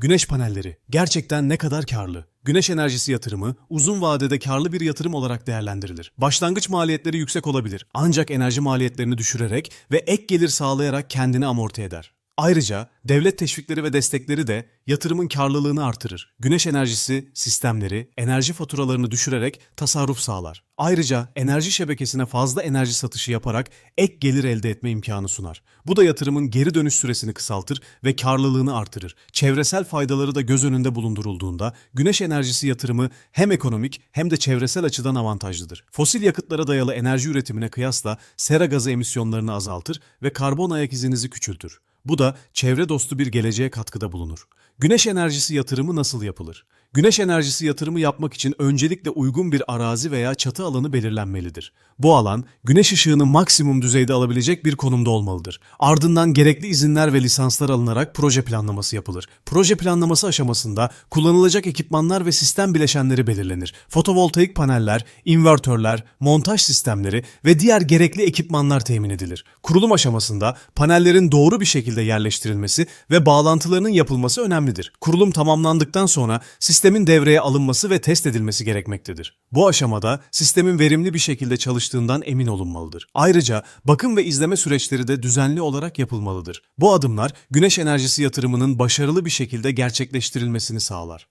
Güneş panelleri gerçekten ne kadar karlı? Güneş enerjisi yatırımı uzun vadede karlı bir yatırım olarak değerlendirilir. Başlangıç maliyetleri yüksek olabilir ancak enerji maliyetlerini düşürerek ve ek gelir sağlayarak kendini amorti eder. Ayrıca devlet teşvikleri ve destekleri de yatırımın karlılığını artırır. Güneş enerjisi sistemleri enerji faturalarını düşürerek tasarruf sağlar. Ayrıca enerji şebekesine fazla enerji satışı yaparak ek gelir elde etme imkanı sunar. Bu da yatırımın geri dönüş süresini kısaltır ve karlılığını artırır. Çevresel faydaları da göz önünde bulundurulduğunda güneş enerjisi yatırımı hem ekonomik hem de çevresel açıdan avantajlıdır. Fosil yakıtlara dayalı enerji üretimine kıyasla sera gazı emisyonlarını azaltır ve karbon ayak izinizi küçültür. Bu da çevre dostu bir geleceğe katkıda bulunur. Güneş enerjisi yatırımı nasıl yapılır? Güneş enerjisi yatırımı yapmak için öncelikle uygun bir arazi veya çatı alanı belirlenmelidir. Bu alan güneş ışığını maksimum düzeyde alabilecek bir konumda olmalıdır. Ardından gerekli izinler ve lisanslar alınarak proje planlaması yapılır. Proje planlaması aşamasında kullanılacak ekipmanlar ve sistem bileşenleri belirlenir. Fotovoltaik paneller, invertörler, montaj sistemleri ve diğer gerekli ekipmanlar temin edilir. Kurulum aşamasında panellerin doğru bir şekilde yerleştirilmesi ve bağlantılarının yapılması önemlidir. Kurulum tamamlandıktan sonra sistemin devreye alınması ve test edilmesi gerekmektedir. Bu aşamada sistemin verimli bir şekilde çalıştığından emin olunmalıdır. Ayrıca bakım ve izleme süreçleri de düzenli olarak yapılmalıdır. Bu adımlar güneş enerjisi yatırımının başarılı bir şekilde gerçekleştirilmesini sağlar.